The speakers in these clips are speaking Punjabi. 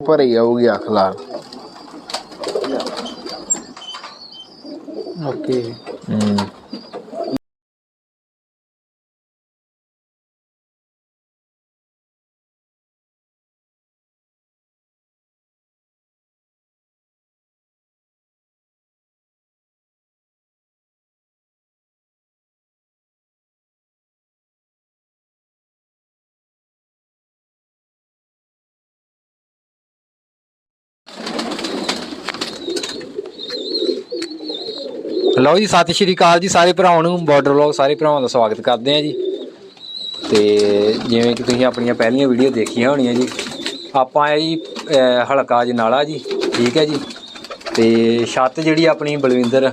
ਭਰੀ ਆਊਗੀ ਅੱਖ ਲਾਲ ਓਕੇ। ਹੂੰ। ਲਓ ਜੀ, ਸਤਿ ਸ਼੍ਰੀ ਅਕਾਲ ਜੀ ਸਾਰੇ ਭਰਾਵਾਂ ਨੂੰ ਬਾਰਡਰ ਵਲੌਗ ਸਾਰੇ ਭਰਾਵਾਂ ਦਾ ਸਵਾਗਤ ਕਰਦੇ ਆ ਜੀ। ਤੇ ਜਿਵੇਂ ਕਿ ਤੁਸੀਂ ਆਪਣੀਆਂ ਪਹਿਲੀਆਂ ਵੀਡੀਓ ਦੇਖੀਆਂ ਹੋਣੀਆਂ ਜੀ, ਆਪਾਂ ਆ ਜੀ ਹਲਕਾ ਜਨਾਲਾ ਜੀ, ਠੀਕ ਹੈ ਜੀ। ਤੇ ਛੱਤ ਜਿਹੜੀ ਆਪਣੀ ਬਲਵਿੰਦਰ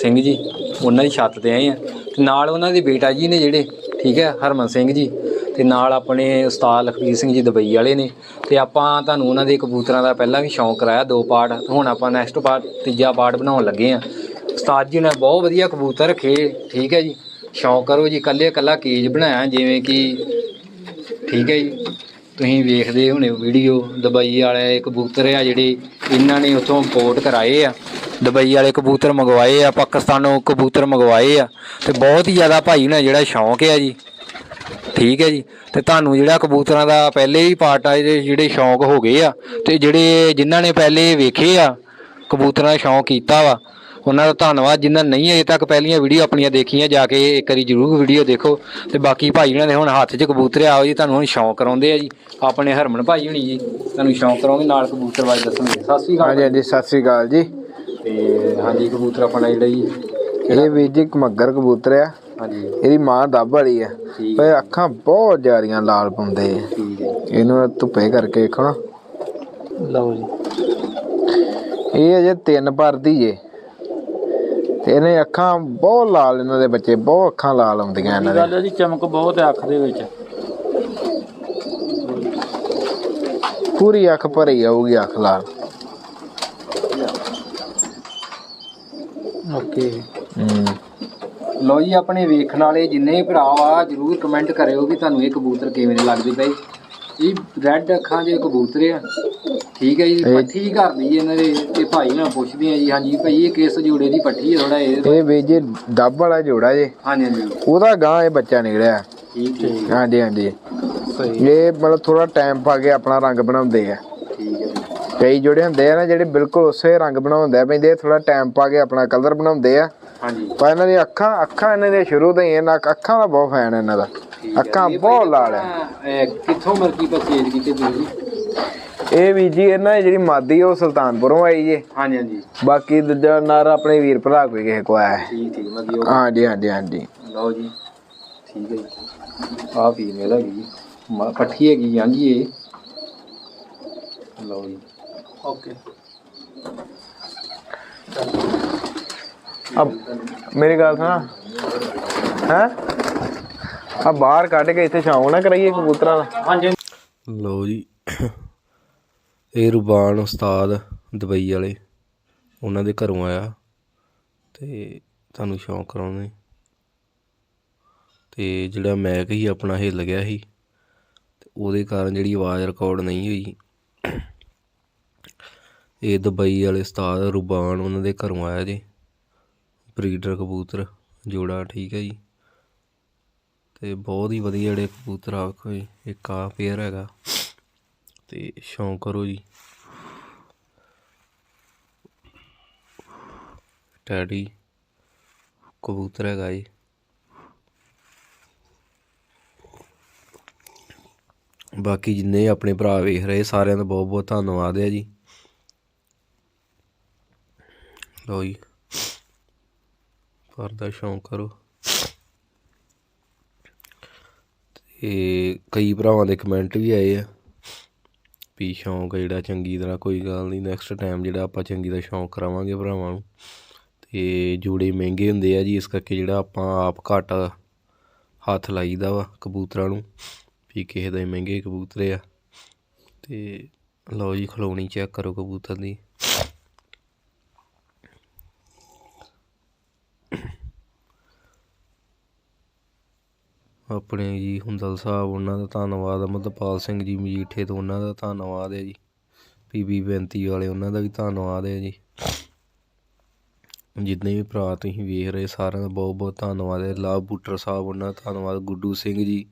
ਸਿੰਘ ਜੀ, ਉਹਨਾਂ ਦੀ ਛੱਤ ਤੇ ਆਏ ਆ ਤੇ ਨਾਲ ਉਹਨਾਂ ਦੇ ਬੇਟਾ ਜੀ ਨੇ ਜਿਹੜੇ, ਠੀਕ ਹੈ, ਹਰਮਨ ਸਿੰਘ ਜੀ। ਤੇ ਨਾਲ ਆਪਣੇ ਉਸਤਾਦ ਲਖਵੀਰ ਸਿੰਘ ਜੀ ਦੁਬਈ ਵਾਲੇ ਨੇ। ਤੇ ਆਪਾਂ ਤੁਹਾਨੂੰ ਉਹਨਾਂ ਦੇ ਕਬੂਤਰਾਂ ਦਾ ਪਹਿਲਾਂ ਵੀ ਸ਼ੌਂਕ ਕਰਾਇਆ, ਦੋ ਪਾਰਟ। ਹੁਣ ਆਪਾਂ ਨੈਕਸਟ ਪਾਰਟ ਤੀਜਾ ਪਾਰਟ ਬਣਾਉਣ ਲੱਗੇ ਆ ਉਸਤਾਦ ਜੀ ਨੇ ਬਹੁਤ ਵਧੀਆ ਕਬੂਤਰ ਰੱਖੇ, ਠੀਕ ਹੈ ਜੀ। ਸ਼ੌਂਕ ਕਰੋ ਜੀ, ਇਕੱਲੇ ਇਕੱਲਾ ਕੇਜ ਬਣਾਇਆ, ਜਿਵੇਂ ਕਿ ਠੀਕ ਹੈ ਜੀ। ਤੁਸੀਂ ਵੇਖਦੇ ਹੋਣੇ ਵੀਡੀਓ, ਦੁਬਈ ਵਾਲੇ ਕਬੂਤਰ ਆ ਜਿਹੜੇ ਇਹਨਾਂ ਨੇ ਉੱਥੋਂ ਇੰਪੋਰਟ ਕਰਾਏ ਆ। ਦੁਬਈ ਵਾਲੇ ਕਬੂਤਰ ਮੰਗਵਾਏ ਆ, ਪਾਕਿਸਤਾਨੋਂ ਕਬੂਤਰ ਮੰਗਵਾਏ ਆ। ਤੇ ਬਹੁਤ ਹੀ ਜ਼ਿਆਦਾ ਭਾਈ ਨੇ ਜਿਹੜਾ ਸ਼ੌਂਕ ਆ ਜੀ। ਠੀਕ ਹੈ ਜੀ। ਤੇ ਤੁਹਾਨੂੰ ਜਿਹੜਾ ਕਬੂਤਰਾਂ ਦਾ ਪਹਿਲੇ ਹੀ ਪਾਰਟ ਆ, ਇਹਦੇ ਜਿਹੜੇ ਸ਼ੌਂਕ ਹੋ ਗਏ ਆ। ਤੇ ਜਿਹੜੇ ਜਿਨ੍ਹਾਂ ਨੇ ਪਹਿਲੇ ਵੇਖੇ ਆ, ਕਬੂਤਰਾਂ ਦਾ ਸ਼ੌਂਕ ਕੀਤਾ ਵਾ ਉਹਨਾਂ ਦਾ ਧੰਨਵਾਦ ਜਿਨ੍ਹਾਂ ਨੇ ਨਹੀਂ ਅਜੇ ਤੱਕ ਪਹਿਲੀਆਂ ਵੀਡੀਓ ਆਪਣੀਆਂ ਦੇਖੀਆਂ ਜਾ ਕੇ ਇੱਕ ਵਾਰੀ ਜਰੂਰ ਵੀਡੀਓ ਦੇਖੋ। ਤੇ ਬਾਕੀ ਭਾਈ ਉਹਨਾਂ ਦੇ ਹੁਣ ਹੱਥ 'ਚ ਕਬੂਤਰ ਆਓ ਜੀ ਤੁਹਾਨੂੰ ਹੁਣ ਸ਼ੌਂਕ ਕਰਾਉਂਦੇ ਆ ਜੀ। ਆਪਣੇ ਹਰਮਨ ਭਾਈ ਹੁਣੀ ਜੀ ਤੁਹਾਨੂੰ ਸ਼ੌਂਕ ਕਰਾਉਂਗੇ ਨਾਲ ਕਬੂਤਰ ਬਾਰੇ ਦੱਸਣਗੇ। ਸਤਿ ਸ੍ਰੀ ਹਾਂਜੀ ਅਕਾਲ ਹਾਂਜੀ ਸਤਿ ਸ੍ਰੀ ਅਕਾਲ ਜੀ। ਤੇ ਹਾਂਜੀ ਕਬੂਤਰ ਆਪਣਾ ਜਿਹੜਾ ਜੀ। ਇਹ ਵੀਰ ਜੀ ਇੱਕ ਮੱਗਰ ਕਬੂਤਰ ਆ। ਹਾਂਜੀ। ਇਹਦੀ ਮਾਂ ਦੱਬ ਵਾਲੀ ਆ। ਪਰ ਅੱਖਾਂ ਬਹੁਤ ਜ਼ਿਆਦੀਆਂ ਲਾਲ ਪਾਉਂਦੇ ਆ। ਇਹਨੂੰ ਧੁੱਪੇ ਕਰਕੇ ਦੇਖੋ ਨਾ। ਲਓ ਜੀ। ਇਹ ਅਜੇ ਤਿੰਨ ਭਰਦੀ ਜੇ। ਇਹਨੇ ਅੱਖਾਂ ਬਹੁਤ ਲਾਲ ਇਹਨਾਂ ਦੇ ਬੱਚੇ ਬਹੁਤ ਅੱਖਾਂ ਲਾਲ ਆਉਂਦੀਆਂ ਇਹਨਾਂ ਦੇ। ਗੱਲ ਹੈ ਜੀ ਚਮਕ ਬਹੁਤ ਹੈ ਅੱਖ ਦੇ ਵਿੱਚ। ਪੂਰੀ ਅੱਖ ਭਰੀ ਆਊਗੀ ਅੱਖ ਲਾਲ। ਓਕੇ। ਹੂੰ। ਲੋ ਜੀ ਆਪਣੇ ਵੇਖਣ ਵਾਲੇ ਜਿੰਨੇ ਭਰਾ ਆ ਜਰੂਰ ਕਮੈਂਟ ਕਰਿਓ ਕਿ ਤੁਹਾਨੂੰ ਇਹ ਕਬੂਤਰ ਕਿਵੇਂ ਦੇ ਲੱਗਦੇ ਪਏ। ਇਹ ਰੈੱਡ ਅੱਖਾਂ ਦੇ ਕਬੂਤਰ ਆ। ਠੀਕ ਹੈ ਜੀ ਇਹ- ਪੱਠੀ ਕਰਦੀ ਇਹਨਾਂ ਦੇ। ਭਾਈ ਨਾਲ ਪੁੱਛਦੇ ਆ ਜੀ ਹਾਂਜੀ ਭਾਈ ਇਹ ਕਿਸ ਜੋੜੇ ਦੀ ਪੱਠੀ ਹੈ ਥੋੜਾ ਇਹ? ਇਹ ਵੀਰ ਜੀ ਦੱਬ ਵਾਲਾ ਜੋੜਾ ਜੇ। ਹਾਂਜੀ ਹਾਂਜੀ। ਉਹਦਾ ਗਾਂ ਇਹ ਬੱਚਾ ਨਿਕਲਿਆ। ਠੀਕ ਠੀਕ। ਹਾਂਜੀ ਹਾਂਜੀ। ਸਹੀ ਇਹ ਮਤਲਬ ਥੋੜਾ ਟਾਈਮ ਪਾ ਕੇ ਆਪਣਾ ਰੰਗ ਬਣਾਉਂਦੇ ਆ। ਠੀਕ ਹੈ ਕਈ ਜੋੜੇ ਹੁੰਦੇ ਆ ਨਾ ਜਿਹੜੇ ਬਿਲਕੁਲ ਉਸੇ ਰੰਗ ਬਣਾਉਂਦੇ ਆ ਪੈਂਦੇ ਥੋੜਾ ਟਾਈਮ ਪਾ ਕੇ ਆਪਣਾ ਕਲਰ ਬਣਾਉਂਦੇ ਆ। ਹਾਂਜੀ। ਪਰ ਇਹਨਾਂ ਦੀ ਅੱਖਾਂ ਅੱਖਾਂ ਇਹਨਾਂ ਦੀਆਂ ਸ਼ੁਰੂ ਤੋਂ ਹੀ ਇਹਨਾਂ ਅੱਖਾਂ ਦਾ ਬਹੁਤ ਫੈਨ ਇਹਨਾਂ ਦਾ। ਹੈ। ਅੱਖਾਂ ਬਹੁਤ ਲਾਲ ਹੈ ਕਿੱਥੋਂ ਮਰਕੀ ਪਰਚੇਜ ਕੀਤੇ ਤੁਸੀਂ? ਇਹ ਵੀ ਜੀ ਇਹਨਾਂ ਦੀ ਜਿਹੜੀ ਮਾਦੀ ਉਹ ਸੁਲਤਾਨਪੁਰੋਂ ਆਈ ਜੇ। ਹਾਂਜੀ ਹਾਂਜੀ। ਬਾਕੀ ਦੂਜਾ ਨਰ ਆਪਣੇ ਵੀਰ ਭਰਾ ਕੋਈ ਕਿਸੇ ਕੋ ਆਇਆ। ਹੈ ਠੀਕ ਠੀਕ ਵਧੀਆ ਹਾਂਜੀ ਹਾਂਜੀ ਹਾਂਜੀ। ਲਓ ਜੀ। ਠੀਕ ਹੈ ਜੀ। ਆਹ ਫੀਮੇਲ ਹੈਗੀ ਜੀ। ਮ- ਪੱਠੀ ਹੈਗੀ ਹਾਂਜੀ ਇਹ ਲਓ ਜੀ। ਓਕੇ ਅਬ ਮੇਰੀ ਗੱਲ ਸੁਣਾ। ਹੈ? ਆ ਬਾਹਰ ਕੱਢ ਕੇ ਇੱਥੇ ਸ਼ੌਂਕ ਨਾ ਕਰਾਈਏ ਕਬੂਤਰਾਂ ਦਾ। ਹਾਂਜੀ। ਲਓ ਜੀ। ਇਹ ਰੁਬਾਨ ਉਸਤਾਦ ਦੁਬਈ ਵਾਲੇ, ਉਹਨਾਂ ਦੇ ਘਰੋਂ ਆਇਆ ਅਤੇ ਤੁਹਾਨੂੰ ਸ਼ੌਂਕ ਕਰਾਉਣੇ ਅਤੇ ਜਿਹੜਾ ਮੈਕ ਹੀ ਆਪਣਾ ਹਿੱਲ ਗਿਆ ਸੀ ਤੇ ਉਹਦੇ ਕਾਰਨ ਜਿਹੜੀ ਆਵਾਜ਼ ਰਿਕਾਰਡ ਨਹੀਂ ਹੋਈ। ਇਹ ਦੁਬਈ ਵਾਲੇ ਉਸਤਾਦ ਰੁਬਾਨ ਉਹਨਾਂ ਦੇ ਘਰੋਂ ਆਇਆ ਜੀ, ਬਰੀਡਰ ਕਬੂਤਰ ਜੋੜਾ, ਠੀਕ ਹੈ ਜੀ। ਤੇ ਬਹੁਤ ਹੀ ਵਧੀਆ ਜਿਹੜੇ ਕਬੂਤਰ ਆ, ਵੇਖੋ ਜੀ, ਇੱਕ ਆ ਪੇਅਰ ਹੈਗਾ। ਤੇ ਸ਼ੌਂਕ ਕਰੋ ਜੀ। ਟੈਡੀ ਕਬੂਤਰ ਹੈਗਾ ਜੀ। ਬਾਕੀ ਜਿੰਨੇ ਆਪਣੇ ਭਰਾ ਵੇਖ ਰਹੇ, ਸਾਰਿਆਂ ਦਾ ਬਹੁਤ ਬਹੁਤ ਧੰਨਵਾਦ ਹੈ ਜੀ। ਲਓ ਜੀ। ਪਰ ਦਾ ਸ਼ੌਂਕ ਕਰੋ। ਤੇ ਕਈ ਭਰਾਵਾਂ ਦੇ ਕਮੈਂਟ ਵੀ ਆਏ ਆ। ਵੀ ਸ਼ੌਂਕ ਜਿਹੜਾ ਚੰਗੀ ਤਰ੍ਹਾਂ, ਕੋਈ ਗੱਲ ਨਹੀਂ ਨੈਕਸਟ ਟਾਈਮ ਜਿਹੜਾ ਆਪਾਂ ਚੰਗੀ ਦਾ ਸ਼ੌਂਕ ਕਰਾਵਾਂਗੇ ਭਰਾਵਾਂ ਨੂੰ। ਅਤੇ ਜੋੜੇ ਮਹਿੰਗੇ ਹੁੰਦੇ ਆ ਜੀ, ਇਸ ਕਰਕੇ ਜਿਹੜਾ ਆਪਾਂ ਆਪ ਘੱਟ ਹੱਥ ਲਾਈਦਾ ਵਾ ਕਬੂਤਰਾਂ ਨੂੰ, ਵੀ ਕਿਸੇ ਦੇ ਮਹਿੰਗੇ ਕਬੂਤਰ ਆ। ਅਤੇ ਲਓ ਜੀ ਖਲੋਣੀ ਚੈੱਕ ਕਰੋ ਕਬੂਤਰ ਦੀ। ਆਪਣੇ ਜੀ ਹੁੰਦਲ ਸਾਹਿਬ, ਉਹਨਾਂ ਦਾ ਧੰਨਵਾਦ। ਅਮਰਪਾਲ ਸਿੰਘ ਜੀ ਮਜੀਠੇ ਤੋਂ ਉਹਨਾਂ ਦਾ ਧੰਨਵਾਦ ਹੈ ਜੀ। ਪੀਬੀ 35 ਵਾਲੇ ਉਹਨਾਂ ਦਾ ਵੀ ਧੰਨਵਾਦ ਹੈ ਜੀ। ਜਿੰਨੇ ਵੀ ਭਰਾ ਤੁਸੀਂ ਵੇਖ ਰਹੇ, ਸਾਰਿਆਂ ਦਾ ਬਹੁਤ ਬਹੁਤ ਧੰਨਵਾਦ ਹੈ। ਲਾਭ ਬੂਟਰ ਸਾਹਿਬ, ਉਹਨਾਂ ਦਾ ਧੰਨਵਾਦ। ਗੁੱਡੂ ਸਿੰਘ ਜੀ,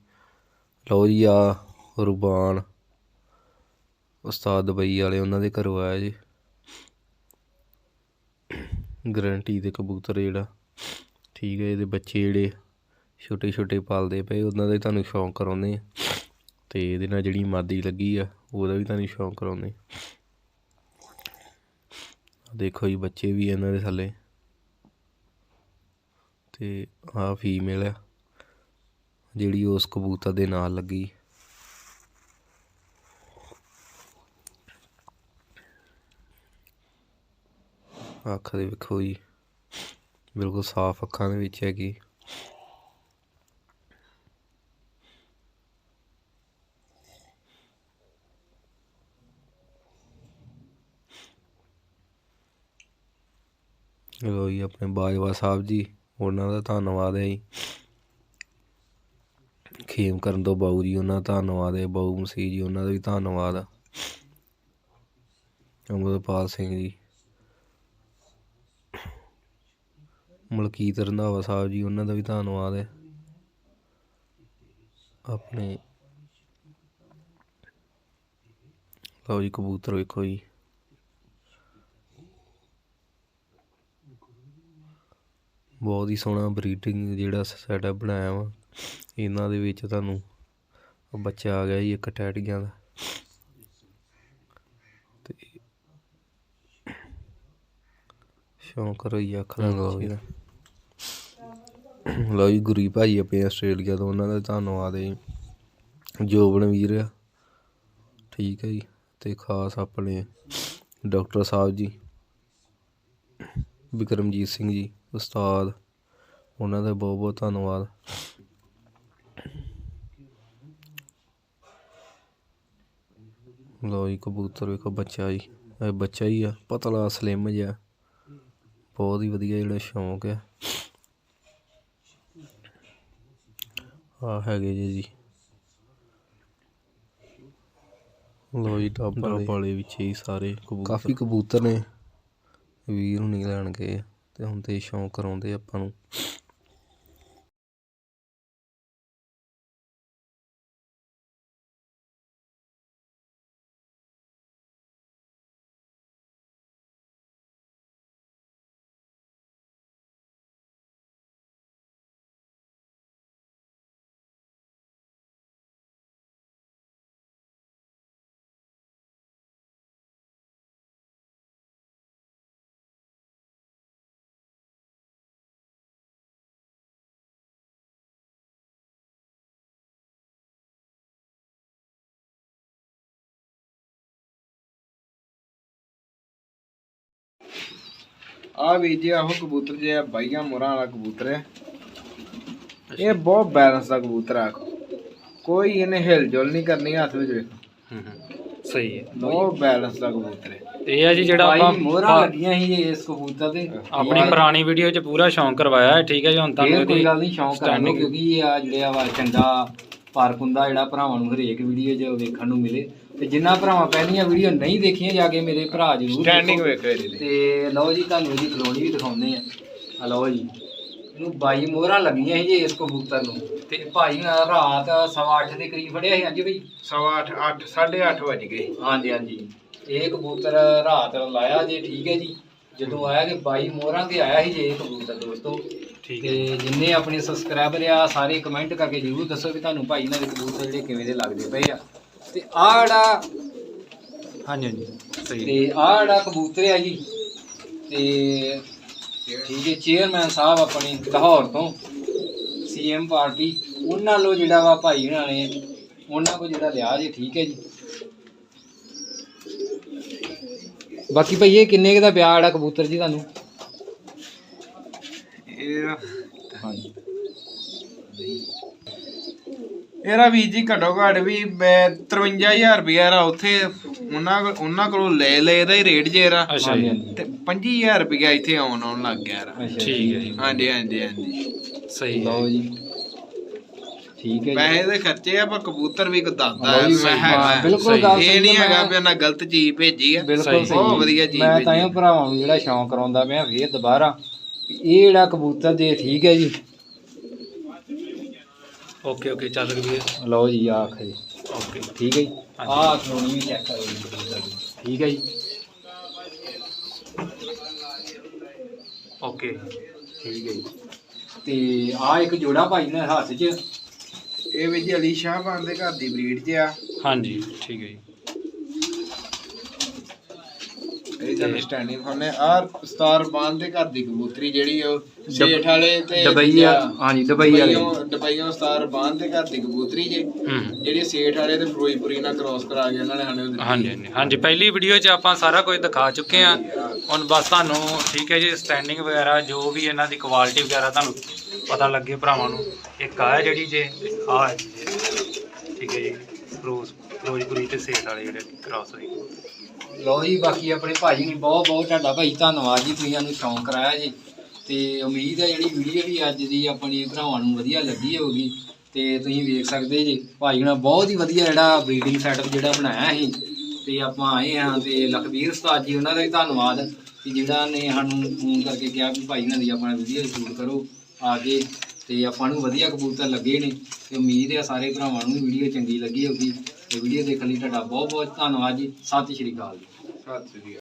ਲਓ ਜੀ ਆ ਰੁਬਾਨ, ਉਸਤਾਦ ਦੁਬਈ ਵਾਲੇ ਉਹਨਾਂ ਦੇ ਘਰੋਂ ਆਇਆ ਜੀ। ਗਰੰਟੀ ਦੇ ਕਬੂਤਰ ਜਿਹੜਾ, ਠੀਕ ਹੈ, ਇਹਦੇ ਬੱਚੇ ਜਿਹੜੇ ਛੋਟੇ ਛੋਟੇ ਪਾਲਦੇ ਪਏ, ਉਹਨਾਂ ਦਾ ਵੀ ਤੁਹਾਨੂੰ ਸ਼ੌਂਕ ਕਰਾਉਂਦੇ ਆ ਤੇ ਇਹਦੇ ਨਾਲ ਜਿਹੜੀ ਮਾਦੀ ਲੱਗੀ ਆ, ਉਹਦਾ ਵੀ ਤੁਹਾਨੂੰ ਸ਼ੌਂਕ ਕਰਾਉਂਦੇ ਦੇਖੋ ਜੀ, ਬੱਚੇ ਵੀ ਇਹਨਾਂ ਦੇ ਥੱਲੇ। ਤੇ ਆਹ ਫੀਮੇਲ ਆ, ਜਿਹੜੀ ਉਸ ਕਬੂਤਰ ਦੇ ਨਾਲ ਲੱਗੀ। ਅੱਖ ਦੇ ਵੇਖੋ ਜੀ, ਬਿਲਕੁਲ ਸਾਫ਼ ਅੱਖਾਂ ਦੇ ਵਿੱਚ ਹੈਗੀ। ਲੋ ਜੀ, ਆਪਣੇ ਬਾਜਵਾ ਸਾਹਿਬ ਜੀ, ਉਹਨਾਂ ਦਾ ਧੰਨਵਾਦ ਹੈ ਜੀ। ਖੇਮ ਕਰਨ ਤੋਂ ਬਾਊ ਜੀ, ਉਹਨਾਂ ਦਾ ਧੰਨਵਾਦ ਹੈ। ਬਾਊ ਮਸੀਹ ਜੀ, ਉਹਨਾਂ ਦਾ ਵੀ ਧੰਨਵਾਦ ਆ। ਅਮਰਪਾਲ ਸਿੰਘ ਜੀ, ਮਲਕੀਤ ਰੰਧਾਵਾ ਸਾਹਿਬ ਜੀ, ਉਹਨਾਂ ਦਾ ਵੀ ਧੰਨਵਾਦ ਹੈ। ਆਪਣੇ ਲਓ ਜੀ, ਕਬੂਤਰ ਵੇਖੋ ਜੀ। ਬਹੁਤ ਹੀ ਸੋਹਣਾ ਬਰੀਡਿੰਗ ਜਿਹੜਾ ਸੈਟਅਪ ਬਣਾਇਆ ਵਾ। ਇਹਨਾਂ ਦੇ ਵਿੱਚ ਤੁਹਾਨੂੰ ਬੱਚਾ ਆ ਗਿਆ ਜੀ ਇੱਕ ਟੈਟੀਆਂ ਦਾ। ਤੇ ਸ਼ੌਂਕ ਰਹੀ ਅੱਖ ਲਗਾਓ ਇਹਦਾ ਲਓ ਜੀ ਗੁਰੀ ਭਾਈ ਆਪਣੇ ਆਸਟ੍ਰੇਲੀਆ ਤੋਂ ਉਹਨਾਂ ਦਾ ਧੰਨਵਾਦ ਹੈ ਜੀ। ਜੋਬਨ ਵੀਰ ਆ। ਠੀਕ ਹੈ ਜੀ। ਤੇ ਖਾਸ ਆਪਣੇ ਡਾਕਟਰ ਸਾਹਿਬ ਜੀ ਵਿਕਰਮਜੀਤ ਸਿੰਘ ਜੀ। ਉਸਤਾਦ ਉਹਨਾਂ ਦਾ ਬਹੁਤ ਬਹੁਤ ਧੰਨਵਾਦ। ਲਓ ਜੀ ਕਬੂਤਰ ਵੇਖੋ ਬੱਚਾ ਜੀ। ਇਹ ਬੱਚਾ ਹੀ ਆ ਪਤਲਾ ਸਲਿਮ ਜਿਹਾ। ਬਹੁਤ ਹੀ ਵਧੀਆ ਜਿਹੜਾ ਸ਼ੌਂਕ ਹੈ। ਆ ਹੈਗੇ ਜੀ ਜੀ। ਲੋ ਜੀ ਟਾਪ ਵਾਲੇ ਵਿੱਚ ਹੀ ਸਾਰੇ ਕਬੂਤਰ। ਕਾਫੀ ਕਬੂਤਰ ਨੇ। ਵੀਰ ਨੂੰ ਨਹੀਂ ਲੈਣ ਗਏ ਅਤੇ ਹੁੰਦੇ ਹੀ ਸ਼ੌਂਕ ਕਰਾਉਂਦੇ ਆਪਾਂ ਨੂੰ। ਆ ਵੀ ਜੀ ਆਹੋ ਕਬੂਤਰ ਜੇ ਆ ਬਾਈਆਂ ਮੋਰਾਂ ਵਾਲਾ ਕਬੂਤਰ ਹੈ। ਇਹ ਬਹੁਤ ਬੈਲੈਂਸ ਦਾ ਕਬੂਤਰ ਆ। ਕੋਈ ਇਹਨੇ ਹਿਲ ਜੁਲ ਨਹੀਂ ਕਰਨੀ ਹੱਥ ਵਿੱਚ ਵੇਖੋ। ਸਹੀ ਹੈ। ਬਹੁਤ ਬੈਲੈਂਸ ਦਾ ਕਬੂਤਰ ਹੈ। ਇਹ ਆ ਜੀ ਜਿਹੜਾ ਆਪਾਂ ਮੋਹਰਾਂ ਲੱਗੀਆਂ ਸੀ ਇਸ ਕਬੂਤਰ ਤੇ ਆਪਣੀ ਪੁਰਾਣੀ ਵੀਡੀਓ 'ਚ ਪੂਰਾ ਸ਼ੌਂਕ ਕਰਵਾਇਆ ਹੈ ਠੀਕ ਹੈ ਜੀ ਹੁਣ ਤੁਹਾਨੂੰ ਇਹ ਕੋਈ ਇਹਦੀ ਗੱਲ ਨਹੀਂ ਸ਼ੌਂਕ ਕਰਾਂਗੇ ਕਿਉਂਕਿ ਇਹ ਆ ਜਿਹੜਾ ਵਾ ਚੰਗਾ ਪਾਰਕ ਹੁੰਦਾ ਜਿਹੜਾ ਭਰਾਵਾਂ ਨੂੰ ਹਰੇਕ ਵੀਡੀਓ 'ਚ ਵੇਖਣ ਨੂੰ ਮਿਲੇ। ਤੇ ਜਿੰਨਾ ਭਰਾਵਾਂ ਪਹਿਲੀਆਂ ਵੀਡੀਓ ਨਹੀਂ ਦੇਖੀਆਂ ਜਾ ਕੇ ਮੇਰੇ ਭਰਾ ਜ਼ਰੂਰ ਸਟੈਂਡਿੰਗ। ਵੇਖੋ ਇਹਦੀ ਤੇ ਲਓ ਜੀ ਤੁਹਾਨੂੰ ਇਹਦੀ ਕਲੋਨੀ ਵੀ ਦਿਖਾਉਂਦੇ ਆ ਆ ਲਓ ਜੀ। ਇਹਨੂੰ 22 ਮੋਹਰਾਂ ਲੱਗੀਆਂ ਸੀ ਜੀ ਇਸ ਕਬੂਤਰ ਨੂੰ। ਤੇ ਭਾਈ ਨਾਲ ਰਾਤ 8:30 ਦੇ ਕਰੀਬ ਫੜਿਆ ਸੀ ਹਾਂਜੀ ਭਾਈ ਸਵਾ ਅੱਠ ਅੱਠ ਸਾਢੇ ਅੱਠ ਵੱਜ ਗਏ। ਹਾਂਜੀ ਹਾਂਜੀ। ਇਹ ਕਬੂਤਰ ਰਾਤ ਲਾਇਆ ਜੀ ਠੀਕ ਹੈ ਜੀ। ਜਦੋਂ ਆਇਆ ਕਿ 22 ਮੋਹਰਾਂ ਤੇ ਆਇਆ ਸੀ ਜੀ ਇਹ ਕਬੂਤਰ ਦੋਸਤੋ। ਤੇ ਜਿੰਨੇ ਆਪਣੇ ਸਬਸਕ੍ਰਾਈਬਰ ਆ ਸਾਰੇ ਕਮੈਂਟ ਕਰਕੇ ਜਰੂਰ ਦੱਸੋ ਕਿ ਤੁਹਾਨੂੰ ਭਾਈ ਨਾਲ ਦੇ ਕਬੂਤਰ ਜਿਹੜੇ ਕਿਵੇਂ ਦੇ ਲੱਗਦੇ ਪਏ ਆ। ਤੇ ਆਹ ਜਿਹੜਾ ਹਾਂਜੀ ਹਾਂਜੀ ਸਹੀ ਤੇ ਆਹ ਜਿਹੜਾ ਕਬੂਤਰ ਆ ਜੀ ਤੇ ਠੀਕ ਹੈ ਚੇਅਰਮੈਨ ਸਾਹਿਬ ਆਪਣੀ ਲਾਹੌਰ ਤੋਂ ਸੀਐਮ ਪਾਰਟੀ ਉਹਨਾਂ ਲੋ ਜਿਹੜਾ ਵਾ ਭਾਈ ਉਹਨਾਂ ਨੇ ਉਹਨਾਂ ਕੋ ਜਿਹੜਾ ਲਿਆ ਜੀ ਠੀਕ ਹੈ ਜੀ। ਬਾਕੀ ਭਾਈ ਇਹ ਕਿੰਨੇ ਕੁ ਦਾ ਪਿਆ ਜਿਹੜਾ ਕਬੂਤਰ ਜੀ ਤੁਹਾਨੂੰ? ਇਹ ਹਾਂਜੀ। ਇਹਦਾ ਵੀ ਜੀ ਘੱਟੋ ਘੱਟ ਵੀ ਮੈਂ 53000 ਰੁਪਇਆ ਇਹਦਾ ਉੱਥੇ ਉਹਨਾਂ ਕੋਲ ਉਹਨਾਂ ਕੋਲੋਂ ਲੈ ਲਏ ਇਹਦਾ ਹੀ ਰੇਟ ਜੇ ਇਹਦਾ। ਅੱਛਾ ਹਾਂਜੀ ਜੀ। ਹਾਂਜੀ। ਤੇ 25000 ਰੁਪਇਆ ਇੱਥੇ ਆਉਣ ਆਉਣ ਲੱਗ ਗਿਆ ਇਹਦਾ। ਅੱਛਾ ਠੀਕ ਹੈ ਜੀ। ਹਾਂਜੀ ਹਾਂਜੀ ਹਾਂਜੀ। ਸਹੀ ਹੈ। ਲਓ ਜੀ। ਠੀਕ ਹੈ ਜੀ। ਪੈਸੇ ਦੇ ਖਰਚੇ ਆ ਪਰ ਕਬੂਤਰ ਵੀ ਕੋ ਦੱਸਦਾ ਹੈ ਮੈਂ ਹੈਗਾ। ਬਿਲਕੁਲ ਸਹੀ। ਗੱਲ ਇਹ ਨਹੀਂ ਹੈਗਾ ਵੀ ਉਹਨਾਂ ਗਲਤ ਚੀਜ਼ ਭੇਜੀ ਆ। ਬਿਲਕੁਲ ਸਹੀ। ਸਹੀ ਬਹੁਤ ਵਧੀਆ ਚੀਜ਼ ਮੈਂ ਤਾਂ ਭੇਜੀ ਇਹ ਭਰਾਵਾਂ ਨੂੰ ਜਿਹੜਾ ਸ਼ੌਂਕ ਕਰਾਉਂਦਾ ਪਿਆ ਫੇਰ ਦੁਬਾਰਾ ਇਹ ਜਿਹੜਾ ਕਬੂਤਰ ਦੇ ਠੀਕ ਹੈ ਜੀ। ਓਕੇ ਓਕੇ ਚੱਲ ਗਈ ਲਓ ਜੀ ਆਖ। ਜੀ ਓਕੇ। ਠੀਕ ਹੈ ਜੀ। ਆਹ ਖਲੋਣੀ ਵੀ ਚੈੱਕ ਕਰੋ ਜੀ ਕਬੂਤਰ ਦੀ। ਠੀਕ ਹੈ ਜੀ। ਓਕੇ। ਠੀਕ ਹੈ ਜੀ। ਤੇ ਆ ਇੱਕ ਜੋੜਾ ਭਾਈ ਨੇ ਹੱਥ 'ਚ। ਇਹ ਵੀ ਜੀ ਅਲੀ ਸ਼ਾਹ ਬਾਨ ਦੇ ਘਰ ਦੀ ਬਰੀਡ 'ਚ ਆ। ਹਾਂਜੀ ਠੀਕ ਹੈ ਜੀ। ਇਹ ਤੁਹਾਨੂੰ ਸਟੈਂਡਿੰਗ ਫੋਨੇ ਆ ਸਟਾਰ ਬਾਨ ਦੇ ਘਰ ਦੀ ਕਬੂਤਰੀ ਜਿਹੜੀ ਉਹ ਸ਼ੇਠ ਵਾਲੇ ਤੇ ਦੁਬਈ ਆ ਹਾਂਜੀ ਦੁਬਈ ਵਾਲੇ। ਦੁਬਈਓਂ ਸਟਾਰ ਬਾਨ ਦੇ ਘਰ ਦੀ ਕਬੂਤਰੀ ਜੇ ਜਿਹੜੀ ਸੇਠ ਵਾਲੇ ਤੇ ਫਿਰੋਜ਼ਪੁਰੀ ਨਾਲ ਕ੍ਰਾਸ ਕਰਾ ਕੇ ਉਹਨਾਂ ਨੇ ਸਾਨੂੰ। ਹਾਂਜੀ ਹਾਂਜੀ। ਪਹਿਲੀ ਵੀਡੀਓ 'ਚ ਆਪਾਂ ਸਾਰਾ ਕੁਝ ਦਿਖਾ ਚੁੱਕੇ ਆ ਹੁਣ ਬਸ ਤੁਹਾਨੂੰ ਠੀਕ ਹੈ ਜੀ ਸਟੈਂਡਿੰਗ ਵਗੈਰਾ ਜੋ ਵੀ ਇਹਨਾਂ ਦੀ ਕੁਆਲਿਟੀ ਵਗੈਰਾ ਤੁਹਾਨੂੰ ਪਤਾ ਲੱਗੇ ਭਰਾਵਾਂ ਨੂੰ ਇੱਕ ਆ ਜਿਹੜੀ ਜੇ ਆ ਠੀਕ ਹੈ ਜੀ ਰੋਜ਼ ਫਿਰੋਜ਼ਪੁਰੀ ਤੇ ਸੇਠ ਵਾਲੇ ਜਿਹੜੇ ਕ੍ਰਾਸ ਹੋਈ ਲਓ ਜੀ, ਬਾਕੀ ਆਪਣੇ ਭਾਈ ਨੂੰ ਬਹੁਤ ਬਹੁਤ ਤੁਹਾਡਾ ਭਾਈ ਧੰਨਵਾਦ ਜੀ, ਤੁਸੀਂ ਸਾਨੂੰ ਸ਼ੌਂਕ ਕਰਾਇਆ ਜੀ। ਤੇ ਉਮੀਦ ਹੈ ਜਿਹੜੀ ਵੀਡੀਓ ਵੀ ਅੱਜ ਦੀ ਆਪਣੀ ਭਰਾਵਾਂ ਨੂੰ ਵਧੀਆ ਲੱਗੀ ਹੋਊਗੀ। ਤੇ ਤੁਸੀਂ ਵੇਖ ਸਕਦੇ ਜੀ ਭਾਈ ਨੇ ਬਹੁਤ ਹੀ ਵਧੀਆ ਜਿਹੜਾ ਬਰੀਡਿੰਗ ਸੈਟਅਪ ਜਿਹੜਾ ਬਣਾਇਆ ਸੀ। ਤੇ ਆਪਾਂ ਆਏ ਹਾਂ ਤੇ ਲਖਬੀਰ ਉਸਤਾਦ ਜੀ, ਉਹਨਾਂ ਦਾ ਵੀ ਧੰਨਵਾਦ ਕਿ ਜਿਹੜਾ ਨੇ ਸਾਨੂੰ ਫੋਨ ਕਰਕੇ ਕਿਹਾ ਵੀ ਭਾਈ ਇਹਨਾਂ ਦੀ ਆਪਣਾ ਵੀਡੀਓ ਸ਼ੂਟ ਕਰੋ ਆ ਕੇ ਤੇ ਆਪਾਂ ਨੂੰ ਵਧੀਆ ਕਬੂਤਰ ਲੱਗੇ ਨੇ। ਤੇ ਉਮੀਦ ਹੈ ਸਾਰੇ ਭਰਾਵਾਂ ਨੂੰ ਵੀਡੀਓ ਚੰਗੀ ਲੱਗੀ ਹੋਊਗੀ। ਤੇ ਵੀਡੀਓ ਦੇਖਣ ਲਈ ਤੁਹਾਡਾ ਬਹੁਤ ਬਹੁਤ ਧੰਨਵਾਦ ਜੀ। ਸਤਿ ਸ਼੍ਰੀ ਅਕਾਲ ਜੀ ਸਤਿ ਸ੍ਰੀ ਅਕਾਲ